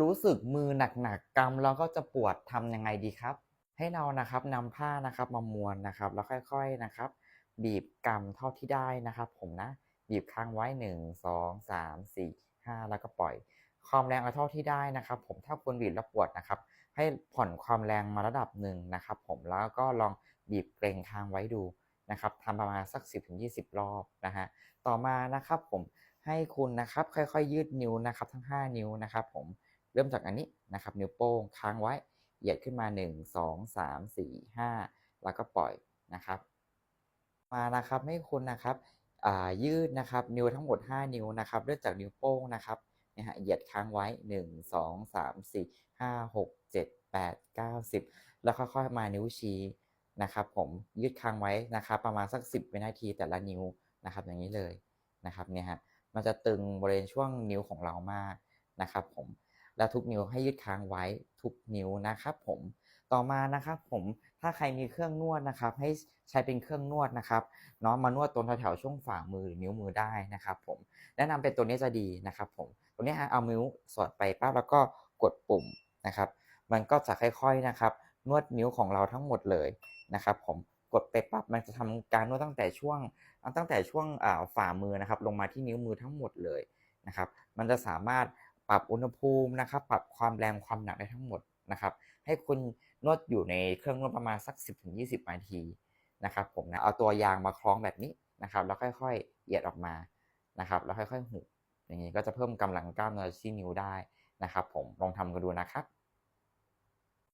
รู้สึกมือหนักๆกำแล้วก็จะปวดทำยังไงดีครับ ให้เรานะครับนำผ้านะครับมาม้วนนะครับ แล้วค่อยๆนะครับ บีบกำเท่าที่ได้นะครับ ผมนะบีบค้างไว้หนึ่งสองสามสี่ห้าแล้วก็ปล่อย ความแรงเอาเท่าที่ได้นะครับ ผมถ้าคุณบีบแล้วปวดนะครับ ให้ผ่อนความแรงมาระดับหนึ่งนะครับ ผมแล้วก็ลองบีบเกรงค้างไว้ดูนะครับทำประมาณสัก 10-20 รอบนะฮะต่อมานะครับผมให้คุณนะครับค่อยๆ ยืดนิ้วนะครับ ทั้ง 5 นิ้วนะครับ ผม เริ่มจากอันนี้นะครับ นิ้วโป้งค้างไว้ เหยียดขึ้นมา 1 2 3 4 5 แล้วก็ปล่อยนะครับ มานะครับให้คุณนะครับยืดนะครับ นิ้วทั้งหมด 5 นิ้วนะครับ เริ่มจากนิ้วโป้งนะครับนะฮะเหยียดค้างไว้ 1 2 3 4 5 6 7 8 9 10 แล้วค่อยๆมานิ้วชี้นะครับผมยืดค้างไว้นะครับ ประมาณสัก 10วินาทีแต่ละนิ้วนะครับ อย่างนี้เลยนะครับเนี่ยฮะมันจะตึงบริเวณช่วงนิ้วของเรามากนะครับผม แล้วทุกนิ้วให้ยืดค้างไว้ทุกนิ้วนะครับผมต่อมานะครับผมถ้าใครมีเครื่องนวดนะครับ ให้ใช้เป็นเครื่องนวดนะครับเนาะมานวดตรงแถวๆช่วงฝ่ามือหรือนิ้วมือได้นะครับผมแนะนำเป็นตัวนี้จะดีนะครับผมตัวนี้เอานิ้วสอดไปปั๊บแล้วก็กดปุ่มนะครับ มันก็จะค่อยๆนะครับ นวดนิ้วของเราทั้งหมดเลยนะครับผมกดไปปั๊บมันจะทำการนวดตั้งแต่ช่วงตั้งแต่ช่วงฝ่ามือนะครับ ลงมาที่นิ้วมือทั้งหมดเลยนะครับ มันจะสามารถ ปรับอุณหภูมินะครับ ปรับความแรงความหนักได้ทั้งหมดนะครับ ให้คุณนวดอยู่ในเครื่องนวดประมาณสัก 10-20 นาทีนะครับผมนะเอาตัวยางมาคล้องแบบนี้นะครับ แล้วค่อยๆเหยียดออกมานะครับ แล้วค่อยๆหุบอย่างนี้ก็จะเพิ่มกำลังกล้ามเนื้อที่นิ้วได้นะครับ ผมลองทำกันดูนะครับ